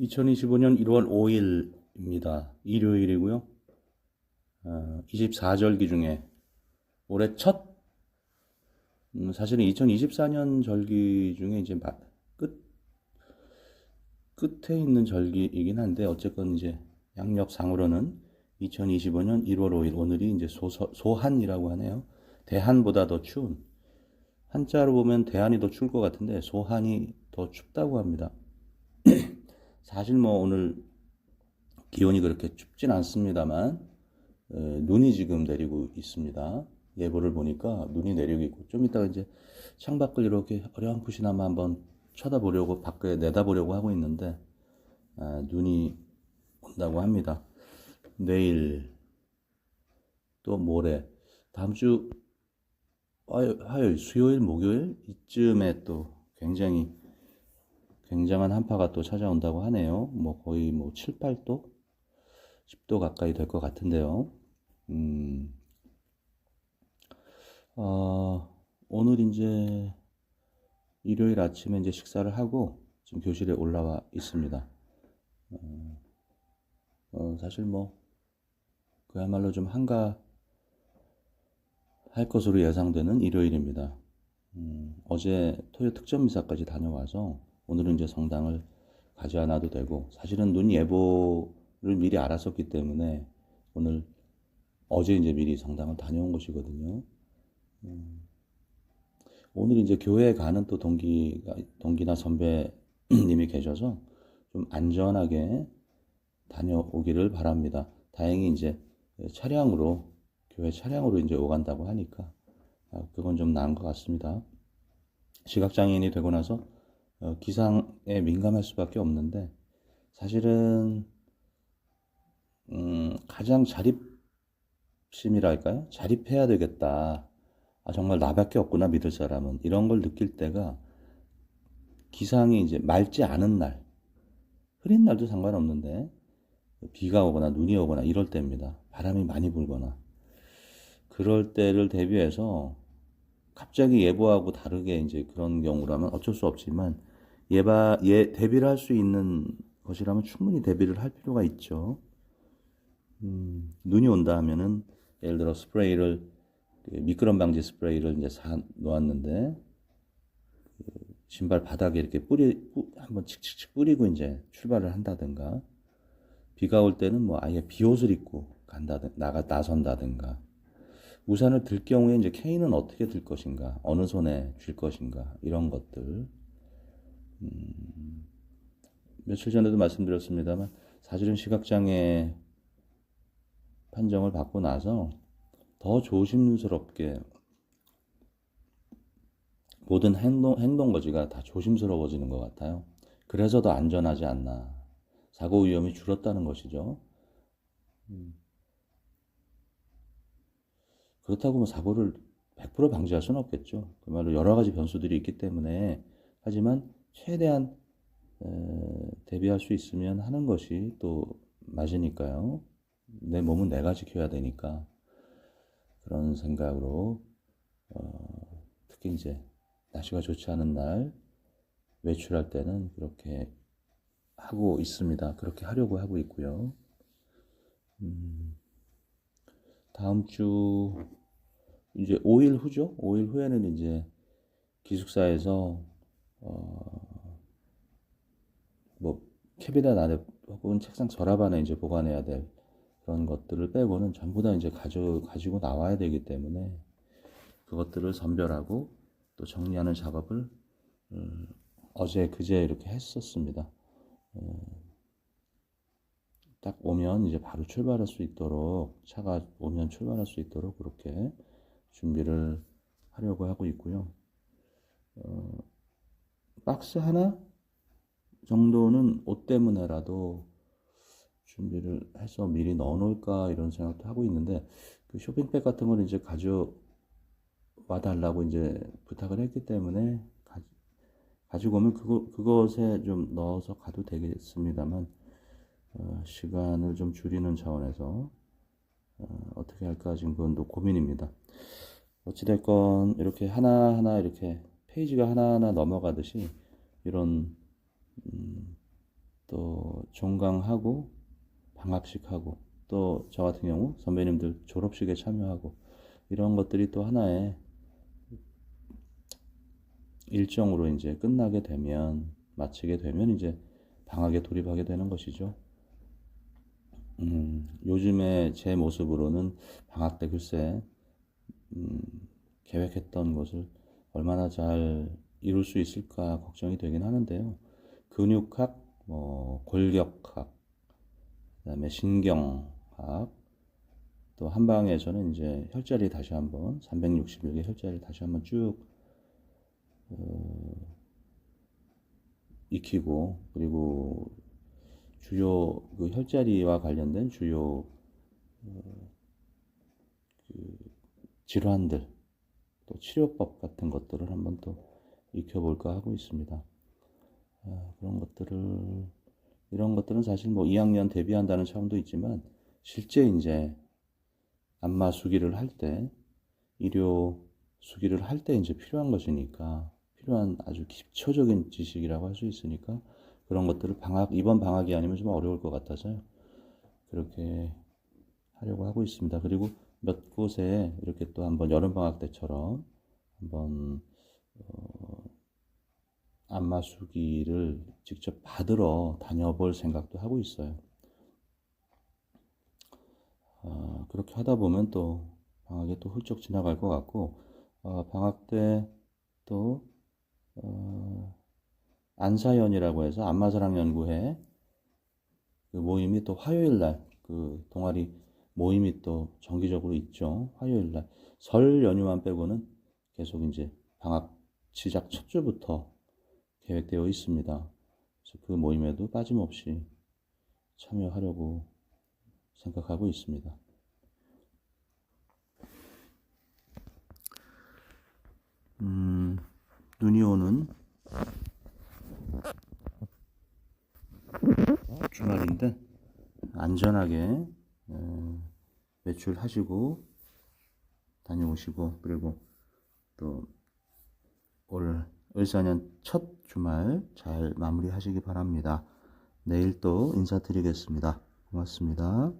2025년 1월 5일입니다. 일요일이고요. 어, 24절기 중에 올해 첫 음, 사실은 2024년 절기 중에 이제 마- 끝 끝에 있는 절기이긴 한데 어쨌건 이제 양력상으로는 2025년 1월 5일 오늘이 이제 소서, 소한이라고 하네요. 대한보다 더 추운 한자로 보면 대한이 더 추울 것 같은데 소한이 더 춥다고 합니다. 사실 뭐 오늘 기온이 그렇게 춥진 않습니다만 에, 눈이 지금 내리고 있습니다. 예보를 보니까 눈이 내리고 있고 좀 이따가 이제 창밖을 이렇게 어렴풋이나마 한번 쳐다보려고 밖에 내다보려고 하고 있는데 아, 눈이 온다고 합니다. 내일 또 모레 다음 주 화요- 화요일, 수요일, 목요일 이쯤에 또 굉장히 굉장한 한파가 또 찾아온다고 하네요. 뭐 거의 뭐 7, 8도, 10도 가까이 될 것 같은데요. 음, 어, 오늘 이제 일요일 아침에 이제 식사를 하고 지금 교실에 올라와 있습니다. 어, 어, 사실 뭐 그야말로 좀 한가 할 것으로 예상되는 일요일입니다. 음, 어제 토요 특전 미사까지 다녀와서 오늘은 이제 성당을 가지 않아도 되고 사실은 눈 예보를 미리 알았었기 때문에 오늘 어제 이제 미리 성당을 다녀온 것이거든요. 음, 오늘 이제 교회에 가는 또 동기가 동기나 선배님이 계셔서 좀 안전하게 다녀오기를 바랍니다. 다행히 이제 차량으로 교회 차량으로 이제 오간다고 하니까 아, 그건 좀 나은 것 같습니다. 시각장애인이 되고 나서 어, 기상에 민감할 수밖에 없는데 사실은 음, 가장 자립심이랄까요? 자립해야 되겠다. 아, 정말 나밖에 없구나 믿을 사람은 이런 걸 느낄 때가 기상이 이제 맑지 않은 날, 흐린 날도 상관없는데 비가 오거나 눈이 오거나 이럴 때입니다. 바람이 많이 불거나 그럴 때를 대비해서 갑자기 예보하고 다르게 이제 그런 경우라면 어쩔 수 없지만 예바 예 대비를 할 수 있는 것이라면 충분히 대비를 할 필요가 있죠. 음, 눈이 온다 하면은 예를 들어 스프레이를 그 미끄럼 방지 스프레이를 이제 사 놓았는데 그 신발 바닥에 이렇게 뿌리 뿌, 한번 칙칙칙 뿌리고 이제 출발을 한다든가 비가 올 때는 뭐 아예 비옷을 입고 간다든 나가 나선다든가 우산을 들 경우에 이제 케인은 어떻게 들 것인가 어느 손에 쥘 것인가 이런 것들 음, 며칠 전에도 말씀드렸습니다만 사실은 시각장애 판정을 받고 나서 더 조심스럽게 모든 행동, 행동 거지가 다 조심스러워지는 것 같아요. 그래서 더 안전하지 않나. 사고 위험이 줄었다는 것이죠. 음. 그렇다고 뭐 사고를 100% 방지할 수는 없겠죠. 그 말로 여러 가지 변수들이 있기 때문에 하지만 최대한 에, 대비할 수 있으면 하는 것이 또 맞으니까요. 내 몸은 내가 지켜야 되니까 그런 생각으로 어, 특히 이제 날씨가 좋지 않은 날 외출할 때는 그렇게 하고 있습니다. 그렇게 하려고 하고 있고요. 음, 다음 주 이제 5일 후죠. 5일 후에는 이제 기숙사에서 어, 뭐 캐비넷 안에 혹은 책상 서랍 안에 이제 보관해야 될 그런 것들을 빼고는 전부 다 이제 가져 가지고 나와야 되기 때문에 그것들을 선별하고 또 정리하는 작업을 음, 어제 그제 이렇게 했었습니다. 어, 딱 오면 이제 바로 출발할 수 있도록 차가 오면 출발할 수 있도록 그렇게 준비를 하려고 하고 있고요. 어, 박스 하나 정도는 옷 때문에라도 준비를 해서 미리 넣어 놓을까 이런 생각도 하고 있는데 그 쇼핑백 같은 거는 이제 가져와 달라고 이제 부탁을 했기 때문에 가, 가지고 오면 그거, 그것에 좀 넣어서 가도 되겠습니다만 어, 시간을 좀 줄이는 차원에서 어, 어떻게 할까 지금 그건 또 고민입니다. 어찌됐건 이렇게 하나하나 이렇게 페이지가 하나하나 넘어가듯이 이런 음, 또 종강하고 방학식 하고 또 저 같은 경우 선배님들 졸업식에 참여하고 이런 것들이 또 하나의 일정으로 이제 끝나게 되면 마치게 되면 이제 방학에 돌입하게 되는 것이죠. 음, 요즘에 제 모습으로는 방학 때 글쎄 음, 계획했던 것을 얼마나 잘 이룰 수 있을까 걱정이 되긴 하는데요. 근육학, 뭐 골격학, 그다음에 신경학, 또 한방에서는 이제 혈자리 다시 한번 361개 혈자리 다시 한번 쭉 어, 익히고 그리고 주요 그 혈자리와 관련된 주요 어, 그 질환들 또 치료법 같은 것들을 한번 또 익혀볼까 하고 있습니다. 아, 그런 것들을 이런 것들은 사실 뭐 2학년 데뷔한다는 차원도 있지만 실제 이제 안마 수기를 할 때医료 수기를 할 때 이제 필요한 것이니까 필요한 아주 기초적인 지식이라고 할 수 있으니까 그런 것들을 방학 이번 방학이 아니면 좀 어려울 것 같아서요. 그렇게 하려고 하고 있습니다. 그리고 몇 곳에 이렇게 또 한번 여름 방학 때처럼 한번 어, 안마 수기를 직접 받으러 다녀볼 생각도 하고 있어요. 아, 그렇게 하다 보면 또 방학이 또 훌쩍 지나갈 것 같고 어, 방학 때또 어, 안사연이라고 해서 안마사랑 연구회 그 모임이 또 화요일 날 그 동아리 모임이 또 정기적으로 있죠. 화요일 날 설 연휴만 빼고는 계속 이제 방학 시작 첫 주부터 계획되어 있습니다. 그래서 그 모임에도 빠짐없이 참여하려고 생각하고 있습니다. 음, 눈이 오는 주말인데 안전하게 어, 외출하시고 다녀오시고 그리고 또 올 을사년 첫 주말 잘 마무리하시기 바랍니다. 내일 또 인사드리겠습니다. 고맙습니다.